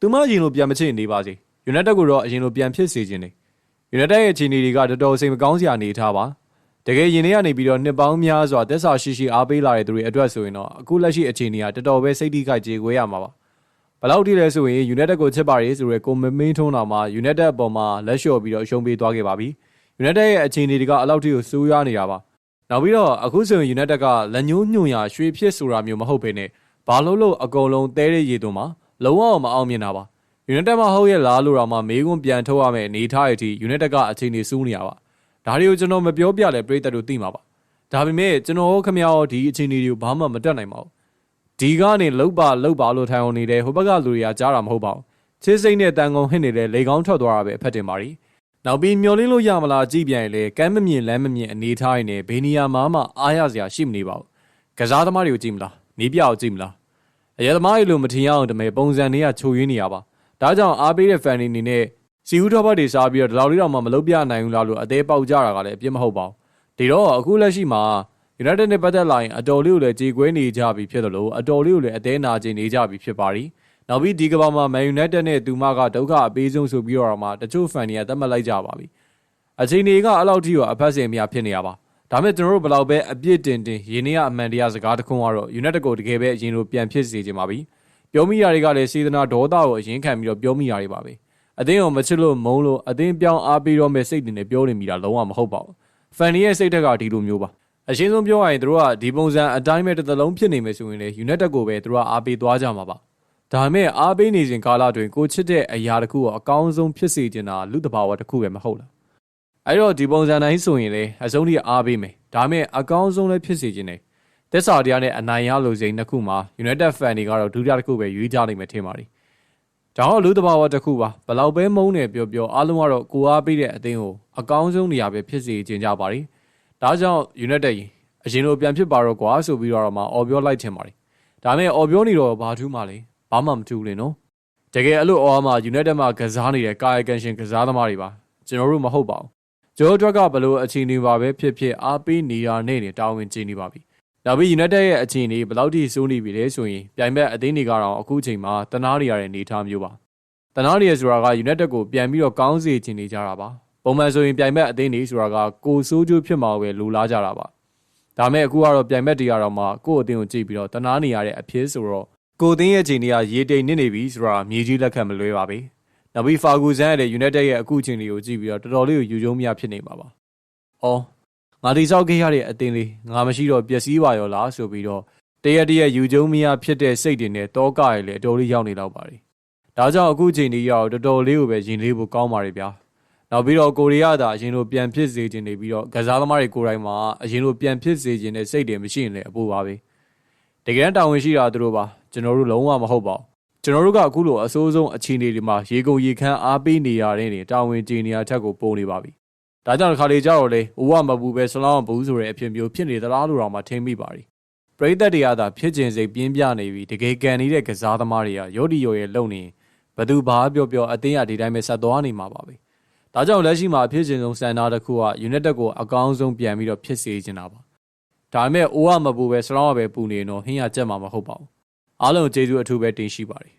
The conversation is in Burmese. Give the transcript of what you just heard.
သူမအရင်လိုပြန်မချစ်နေပါစေယူနိုက်တက်ကိုတော့အရင်လိုပြန်ဖြစ်စေခြင်းနေယူနိုက်တက်ရဲ့အခြေအနေတွေကတော်တော်စိတ်မကောင်းစရာအနေထားပါတကယ်ရင်ထဲကနေပြီးတော့နှစ်ပေါင်းများစွာသက်စာရှိရှိအားပေးလာတဲ့သူတွေအတွက်ဆိုရင်တော့အခုလက်ရှိအခြေအနေကတော်တော်ပဲစိတ်ထိခိုက်ကြေကွဲရမှာပါဘယ်လောက်ထိလဲဆိုရင်ယူနိုက်တက်ကိုချစ်ပါရေးဆိုရဲကိုမမင်းထုံးတော်မှာယူနိုက်တက်အပေါ်မှာလက်လျှော့ပြီးတော့ရှုံးပေးသွားခဲ့ပါပြီယူနိုက်တက်ရဲ့အခြေအနေတွေကအလောက်ထိကိုဆိုးရွားနေတာပါနောက်ပြီးတော့အခုဆိုရင်ယူနိုက်တက်ကလက်ညှိုးညွှန်ရာရွှေဖြစ်ဆိုတာမျိုးမဟုတ်ဘဲနဲ့ဘာလို့လို့အကုန်လုံးတဲတဲ့ရေသွန်းမှာ လုံးဝမအောင်မြင်တာပါယူနိုက်တက်မှာဟုတ်ရဲ့လားလို့တော့မှမေးခွန်းပြန်ထုတ်ရမယ်အနေထားရည်ထိယူနိုက်တက်ကအခြေအနေစူးနေရပါဒါတွေကိုကျွန်တော်မပြောပြလဲပြည်သက်တို့သိမှာပါဒါပေမဲ့ကျွန်တော်ခမရောဒီအခြေအနေတွေကိုဘာမှမတက်နိုင်ပါဘူးဒီကနေလှုပ်ပါလှုပ်ပါလို့ထိုင်အောင်နေတယ်ဟိုဘက်ကလူတွေကကြားတာမဟုတ်ပါဘူးချစ်စိတ်နဲ့တန်ကုန်ဟစ်နေတဲ့လေကောင်းထွက်သွားတာပဲအဖက်တင်ပါရီနောက်ပြီးမျောလင်းလို့ရမလားကြည့်ပြန်ရင်လေကမ်းမမြင်လမ်းမမြင်အနေထားရင်းနဲ့ဘေးနီယာမှာမှအားရစရာရှိမနေပါဘူးကစားသမားတွေကိုကြည့်မလားနီးပြကိုကြည့်မလား အရဲသမားတွေလိုမထင်ရအောင်တမဲပုံစံတွေကချိုရင်းနေရပါဒါကြောင့်အားပေးတဲ့ fan တွေအနေနဲ့စီဦးထောပတ်တွေစားပြီးတော့ဒီလောက်လေးတော့မှမလုပ်ပြနိုင်ဘူးလားလို့အသေးပေါက်ကြတာကလည်းအပြစ်မဟုတ်ပါဘူးဒီတော့အခုလက်ရှိမှာ United နဲ့ပတ်သက်လာရင်အတော်လေးကိုလည်းကြေကွဲနေကြပြီဖြစ်တယ်လို့အတော်လေးကိုလည်းအသေးနာကျင်နေကြပြီဖြစ်ပါရီနောက်ပြီးဒီကဘာမှာ Man United နဲ့သူမကဒုက္ခအပေးဆုံးဆိုပြီးတော့မှတချို့ fan တွေကသတ်မှတ်လိုက်ကြပါပြီအချိန်တွေကအလောက်ထိတော့အဖက်စင်မရဖြစ်နေရပါ ဒါမဲ့ကျွန်တော်တို့ဘယ်လောက်ပဲအပြစ်တင်တင်ရင်းနှီးရအမှန်တရားစကားတခုကတော့ United ကိုတကယ်ပဲအရင်လိုပြန်ဖြစ်စေချင်ပါပြီပြောမိရာတွေကလည်းစေတနာဒေါသကိုအရင်ခံပြီးတော့ပြောမိရာတွေပါပဲအသင်းကိုမချစ်လို့မုန်းလို့အသင်းပြောင်းအားပေးတော့မဲ့စိတ်တွေနဲ့ပြောနေမိတာလုံးဝမဟုတ်ပါဘူးဖန်နီရဲ့စိတ်ဓာတ်ကဒီလိုမျိုးပါအရှင်းဆုံးပြောရရင်တို့ကဒီပုံစံအတိုင်းပဲတစ်သလုံးဖြစ်နေမယ်ဆိုရင်လေ United ကိုပဲတို့ကအားပေးသွားကြမှာပါဒါပေမဲ့အားပေးနေစဉ်ကာလတွင်ကိုချစ်တဲ့အရာတစ်ခုကိုအကောင်းဆုံးဖြစ်စေချင်တာလူတဘာဝတစ်ခုပဲမဟုတ်လား အဲ့တော့ဒီပုံစံတိုင်းဆိုရင်လေအဆုံးထိအားပေးမယ်ဒါပေမဲ့အကောင်းဆုံးလည်းဖြစ်စေချင်တယ်သက်စာတရားနဲ့အနိုင်ရလို့စိန်တစ်ခုမှာ United fan တွေကတော့ဒုတိယတစ်ခုပဲရွေးကြနိုင်မယ်ထင်ပါတယ်ဒါတော့လူတဘာဝတစ်ခုပါဘလောက်ပဲမုန်းတယ်ပြောပြောအားလုံးကတော့ကိုအားပေးတဲ့အသင်းကိုအကောင်းဆုံးနေရာပဲဖြစ်စေချင်ကြပါတယ်ဒါကြောင့် United ရင်အရင်လိုပြန်ဖြစ်ပါတော့ကွာဆိုပြီးတော့မှအော်ပြောလိုက်ချင်ပါတယ်ဒါမဲ့အော်ပြောနေတော့ဘာထူးမှလဲဘာမှမထူးလေနော်တကယ်အဲ့လိုအော်မှာ United မှာကစားနေတဲ့ကာယကံရှင်ကစားသမားတွေပါကျွန်တော်တို့မဟုတ်ပါဘူး ဂျိုးအတွက်ကဘလို့အခြေအနေပါပဲဖြစ်ဖြစ်အားပေးနေရနဲ့နေတာဝန်ကျနေပါပြီနောက်ပြီး United ရဲ့အခြေအနေဘယ်လောက်ထိစိုးနေပြီလဲဆိုရင်ပြိုင်ဘက်အသင်းတွေကတော့အခုချိန်မှာတနားနေရတဲ့အနေအထားမျိုးပါတနားနေရဆိုတာက United ကိုပြန်ပြီးတော့ကောင်းစေချင်နေကြတာပါပုံမှန်ဆိုရင်ပြိုင်ဘက်အသင်းတွေဆိုတာကကိုစိုးကျိုးဖြစ်မှာပဲလိုလားကြတာပါဒါမဲ့အခုကတော့ပြိုင်ဘက်တွေကတော့မှကိုယ့်အသင်းကိုကြည့်ပြီးတော့တနားနေရတဲ့အဖြစ်ဆိုတော့ကိုအသင်းရဲ့ချိန်တွေကရေတိမ်နစ်နေပြီဆိုတာမြေကြီးလက်ခံမလွဲပါပဲ နောက်ပြီးဖာဂူဆန်ရဲ့ United ရဲ့အခုချိန်တွေကိုကြည့်ပြီးတော့တော်တော်လေးကိုယူကျုံမရဖြစ်နေပါပါ။အော်ငါတိဆောက်ခဲ့ရတဲ့အသင်းလေးငါမရှိတော့ပျက်စီးပါရောလားဆိုပြီးတော့တရက်တရက်ယူကျုံမရဖြစ်တဲ့စိတ်တွေနဲ့တောကရည်လေအတော်လေးရောက်နေတော့ပါလေ။ဒါကြောင့်အခုချိန်ကြီးရောက်တော်တော်လေးကိုပဲရင်လေးဖို့ကောင်းပါလေဗျာ။နောက်ပြီးတော့ကိုရီးယားသာအရင်လိုပြန်ဖြစ်စေခြင်းနေပြီးတော့ကစားသမားတွေကိုယ်တိုင်မှာအရင်လိုပြန်ဖြစ်စေခြင်းနဲ့စိတ်တွေမရှိရင်လည်းအပူပါပဲ။တကယ်တာဝန်ရှိတာသူတို့ပါကျွန်တော်တို့လုံးဝမဟုတ်ပါဘူး ကျွန်တော်တို့ကအခုလိုအစိုးဆုံးအခြေအနေတွေမှာရေကုန်ရေခမ်းအားပေးနေရတဲ့နေတာဝန်ကျေနေရထက်ကိုပုံနေပါပြီ။ဒါကြောင့်တစ်ခါလေကြောက်လေဥဝမပူပဲဆလောင်းဘူးဆိုတဲ့အဖြစ်မျိုးဖြစ်နေသလားလို့တော့မှထင်မိပါရီ။ပရိသတ်တွေကသာဖြစ်ကျင်စိတ်ပြင်းပြနေပြီးတကယ်ကန်နေတဲ့ကစားသမားတွေကရော့ဒီရော်ရဲ့လုံနေဘသူဘာပြောပြောအသင်းရဒီတိုင်းပဲဆက်သွားနေမှာပါပဲ။ဒါကြောင့်လက်ရှိမှာဖြစ်ကျင်ဆုံးစံနာတစ်ခုက United ကိုအကောင်းဆုံးပြန်ပြီးတော့ဖြစ်စေချင်တာပါ။ဒါပေမဲ့အိုးဝမပူပဲဆလောင်းပဲပူနေတော့ဟင်းရကြက်မှာမဟုတ်ပါဘူး။အားလုံးကျေးဇူးအထူးပဲတင်ရှိပါတယ်